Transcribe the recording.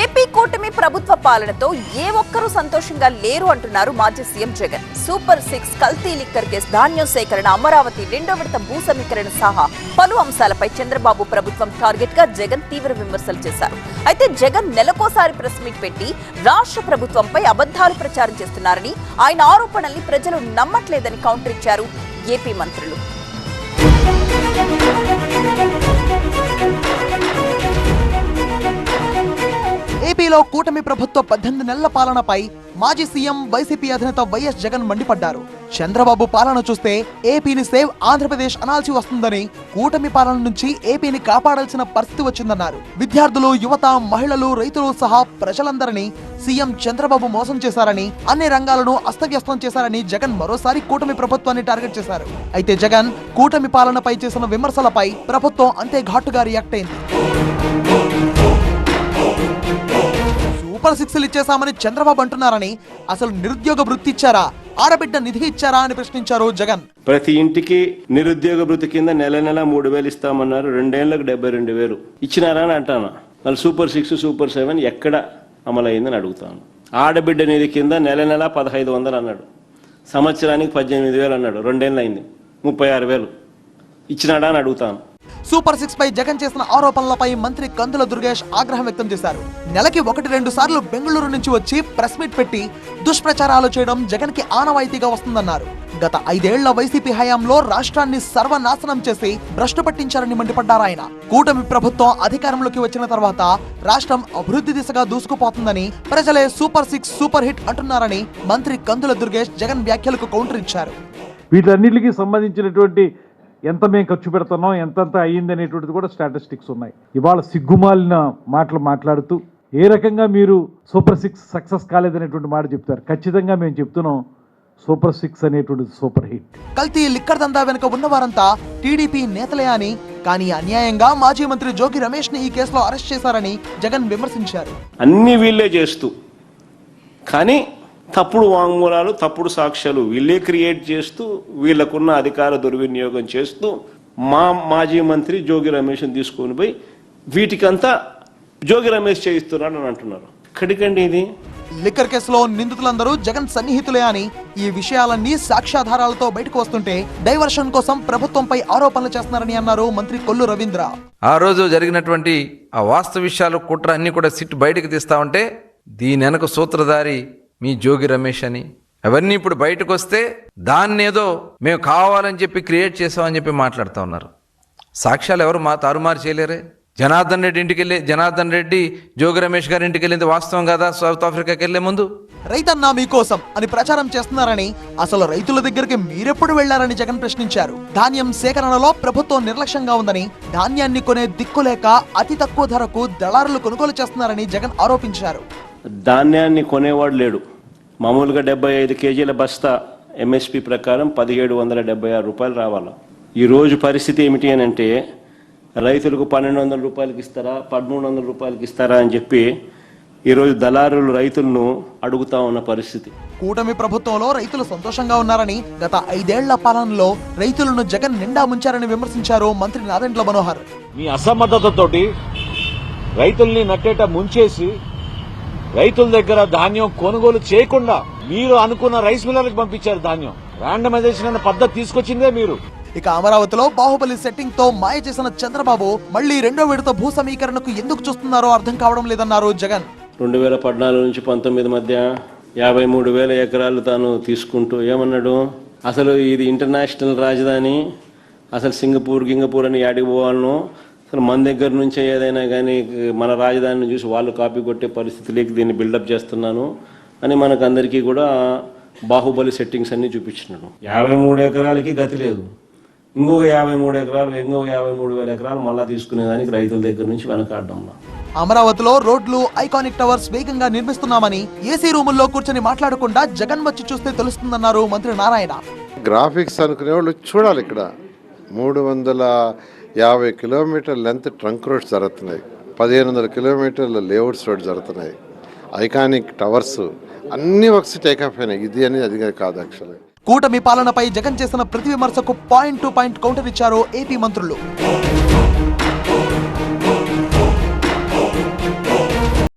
AP కూటమి ప్రభుత్వ పాలనతో ఏ ఒక్కరూ సంతోషంగా లేరు అంటున్నారు మాజీ సీఎం జగన్. సూపర్ సిక్స్ కల్తీ లిక్కర్ కేసు ధాన్యం సేకరణ అమరావతి రెండో విడత భూ సమీకరణ సహా పలు అంశాలపై చంద్రబాబు ప్రభుత్వం టార్గెట్గా జగన్ తీవ్ర విమర్శలు చేశారు. అయితే జగన్ నెలకోసారి ప్రెస్ మీట్ పెట్టి రాష్ట్ర ప్రభుత్వంపై అబద్ధాలు ప్రచారం చేస్తున్నారని ఆయన ఆరోపణల్ని ప్రజలు నమ్మట్లేదని కౌంటర్ ఇచ్చారు ఏపీ మంత్రులు. ఏపీలో కూటమి ప్రభుత్వ పద్దెనిమిది నెలల పాలనపై మాజీ సీఎం వైసీపీ అధినేత వైఎస్ జగన్ మండిపడ్డారు. చంద్రబాబు పాలన చూస్తే ఏపీని సేవ్ ఆంధ్రప్రదేశ్ అనాల్సి వస్తుందని కూటమి పాలన నుంచి ఏపీని కాపాడాల్సిన పరిస్థితి వచ్చిందన్నారు. విద్యార్థులు యువత మహిళలు రైతులు సహా ప్రజలందరినీ సీఎం చంద్రబాబు మోసం చేశారని అన్ని రంగాలను అస్తవ్యస్తం చేశారని జగన్ మరోసారి కూటమి ప్రభుత్వాన్ని టార్గెట్ చేశారు. అయితే జగన్ కూటమి పాలనపై చేసిన విమర్శలపై ప్రభుత్వం అంతే ఘాటుగా రియాక్ట్ అయింది. సూపర్ సిక్స్లు ఇచ్చేశామని చంద్రబాబు అంటున్నారని అసలు నిరుద్యోగ వృత్తి ఇచ్చారా? ఆడబిడ్డ నిధి ఇచ్చారా అని ప్రశ్నించారు జగన్. ప్రతి ఇంటికి నిరుద్యోగ వృత్తి కింద నెల నెల మూడు వేలు ఇస్తామన్నారు. రెండేళ్ళకు డెబ్బై రెండు వేలు. ఇచ్చినారా అని అంటాను? మళ్ళీ సూపర్ సిక్స్ సూపర్ సెవెన్ ఎక్కడ అమలైందని అడుగుతాను. ఆడబిడ్డ నిధి కింద నెల నెల పదహైదు వందలు అన్నాడు. సంవత్సరానికి పద్దెనిమిది వేలు అన్నాడు. రెండేళ్ళు అయింది ముప్పై ఆరు వేలు. ఇచ్చినాడా అని అడుగుతాను. సూపర్ సిక్స్ పై జగన్ చేసిన ఆరోపణలపై మంత్రి కందుల దుర్గేష్ ఆగ్రహం వ్యక్తం చేశారు. నెలకి ఒకటి రెండు సార్లు బెంగళూరు నుంచి వచ్చి ప్రెస్ మీట్ పెట్టి దుష్ప్రచారాలు చేయడం జగన్కి ఆనవాయితీగా వస్తుందన్నారు. గత ఐదేళ్ళ వైసీపీ హయాంలో రాష్ట్రాన్ని సర్వనాశనం చేసి భ్రష్టు పట్టించారని మండిపడ్డారు ఆయన. కూటమి ప్రభుత్వం అధికారంలోకి వచ్చిన తర్వాత రాష్ట్రం అభివృద్ధి దిశగా దూసుకుపోతుందని ప్రజలే సూపర్ సిక్స్ సూపర్ హిట్ అంటున్నారని మంత్రి కందుల దుర్గేష్ జగన్ వ్యాఖ్యలకు కౌంటర్ ఇచ్చారు. వీటన్నిటికీ సంబంధించినటువంటి ఎంత మేము ఖర్చు పెడుతున్నాం ఎంతెంత అయ్యింది అనేటువంటిది కూడా స్టాటిస్టిక్స్ ఉన్నాయి. ఇవాళ సిగ్గుమాలిన మాటలు మాట్లాడుతూ ఏ రకంగా మీరు సూపర్ సిక్స్ సక్సెస్ కాలేదనేటువంటి మాట చెప్తారు. ఖచ్చితంగా మేము చెప్తున్నాం సూపర్ సిక్స్ అనేటువంటిది సూపర్ హిట్ కల్తీ లిక్కర్ దందా వెనుక ఉన్నవారంతా టీడీపీ నేతలే అని కానీ అన్యాయంగా మాజీ మంత్రి జోగి రమేష్ని ఈ కేసులో అరెస్ట్ చేశారని జగన్ విమర్శించారు. అన్ని వీళ్ళే చేస్తూ కానీ తప్పుడు వాంగ్మూలాలు తప్పుడు సాక్ష్యాలు వీళ్ళే క్రియేట్ చేస్తూ వీళ్ళకున్న అధికార దుర్వినియోగం చేస్తూ మా మాజీ మంత్రి జోగి రమేష్ని తీసుకొని పోయి వీటికంతా జోగి రమేష్ చేయిస్తున్నాడు అని అంటున్నారు. ఎక్కడికండి ఇది. లిక్కర్ కేసులో నిందితులందరూ జగన్ సన్నిహితులే అని ఈ విషయాలన్నీ సాక్ష్యాధారాలతో బయటకు వస్తుంటే డైవర్షన్ కోసం ప్రభుత్వంపై ఆరోపణలు చేస్తున్నారని అన్నారు మంత్రి కొల్లు రవీంద్ర. ఆ రోజు జరిగినటువంటి ఆ వాస్తవ విషయాలు కుట్ర అన్ని కూడా సిట్ బయటకు తీస్తా ఉంటే దీని వెనక సూత్రధారి మీ జోగి రమేష్ అని. అవన్నీ ఇప్పుడు బయటకు వస్తే దాన్ని ఏదో మేము కావాలని చెప్పి క్రియేట్ చేసామని చెప్పి మాట్లాడుతూ ఉన్నారు. సాక్ష్యాలు ఎవరు మా తారుమారు చేయలేరే? జనార్దన్ రెడ్డి ఇంటికి వెళ్ళి జనార్దన్ రెడ్డి జోగి రమేష్ గారి ఇంటికి వెళ్ళింది వాస్తవం కదా? సౌత్ ఆఫ్రికాకి వెళ్ళే ముందు? రైతన్నా మీకోసం అని ప్రచారం చేస్తున్నారని అసలు రైతుల దగ్గరికి మీరెప్పుడు వెళ్ళారని జగన్ ప్రశ్నించారు. ధాన్యం సేకరణలో ప్రభుత్వం నిర్లక్ష్యంగా ఉందని ధాన్యాన్ని కొనే దిక్కులేక అతి తక్కువ ధరకు దళారులు కొనుగోలు చేస్తున్నారని జగన్ ఆరోపించారు. ధాన్యాన్ని కొనేవాడు లేడు. మామూలుగా డెబ్బై ఐదు కేజీల బస్తా ఎంఎస్పి ప్రకారం పదిహేడు వందల డెబ్బై ఆరు రూపాయలు రావాలి. ఈరోజు పరిస్థితి ఏమిటి అని అంటే రైతులకు పన్నెండు వందల రూపాయలకి ఇస్తారా పదమూడు వందల రూపాయలకి ఇస్తారా అని చెప్పి ఈరోజు దళారులు రైతులను అడుగుతా ఉన్న పరిస్థితి. కూటమి ప్రభుత్వంలో రైతులు సంతోషంగా ఉన్నారని గత ఐదేళ్ళ పాలనలో రైతులను జగన్ నిండా ముంచారని విమర్శించారు మంత్రి నాదెండ్ల మనోహర్. మీ అసమర్థతతోటి రైతుల్ని నట్టేట ముంచేసి రైతుల దగ్గర ధాన్యం కొనుగోలు చేయకుండా మీరు అనుకున్న రైస్ మిల్లర్లకు పంపించారు ధాన్యం. ర్యాండమైజేషన్ అనే పద్ధతి తీసుకొచ్చిందే మీరు. ఇక అమరావతిలో బాహుబలి సెట్టింగ్తో మాయ చేసిన చంద్రబాబు మళ్ళీ రెండో విడత భూ సమీకరణకు ఎందుకు చూస్తున్నారో అర్థం కావడం లేదన్నారు జగన్. రెండు వేల పద్నాలుగు నుంచి పంతొమ్మిది మధ్య యాభై మూడు వేల ఎకరాలు తాను తీసుకుంటూ ఏమన్నాడు? అసలు ఇది ఇంటర్నేషనల్ రాజధాని అసలు సింగపూర్ గింగపూర్ అని యాడికి పోవాలను? అసలు మన దగ్గర నుంచే ఏదైనా కానీ మన రాజధానిని చూసి వాళ్ళు కాపీ కొట్టే పరిస్థితిలోకి దీన్ని బిల్డప్ చేస్తున్నాను అని మనకు అందరికీ కూడా బాహుబలి సెట్టింగ్స్ అన్ని చూపించినాడు. యాభై మూడు ఎకరాలకి గతి లేదు. ఇంకొక యాభై మూడు ఎకరాలు ఇంకొక యాభై మూడు వేల ఎకరాలు మళ్ళీ తీసుకునేదానికి రైతుల దగ్గర నుంచి వెనకాడడంలో అమరావతిలో రోడ్లు ఐకానిక్ టవర్స్ వేగంగా నిర్మిస్తున్నామని ఏసీ రూముల్లో కూర్చొని మాట్లాడకుండా జగన్ వచ్చి చూస్తే తెలుస్తుందన్నారు మంత్రి నారాయణ. గ్రాఫిక్స్ అనుకునే వాళ్ళు చూడాలి ఇక్కడ. మూడు వందల యాభై కిలోమీటర్ల లెంత్ ట్రంక్ రోడ్స్ జరుగుతున్నాయి. పదిహేను వందల కిలోమీటర్ల లేఅవుట్స్ రోడ్ జరుగుతున్నాయి. ఐకానిక్ టవర్స్ అన్ని వర్క్స్ టేకాఫ్ అయినాయి. ఇది అనేది అది కాదు యాక్చువల్లీ కూటమి పాలనపై జగన్ చేసిన ప్రతి విమర్శకు పాయింట్ టు పాయింట్ కౌంటర్ ఇచ్చారు ఏపీ మంత్రులు.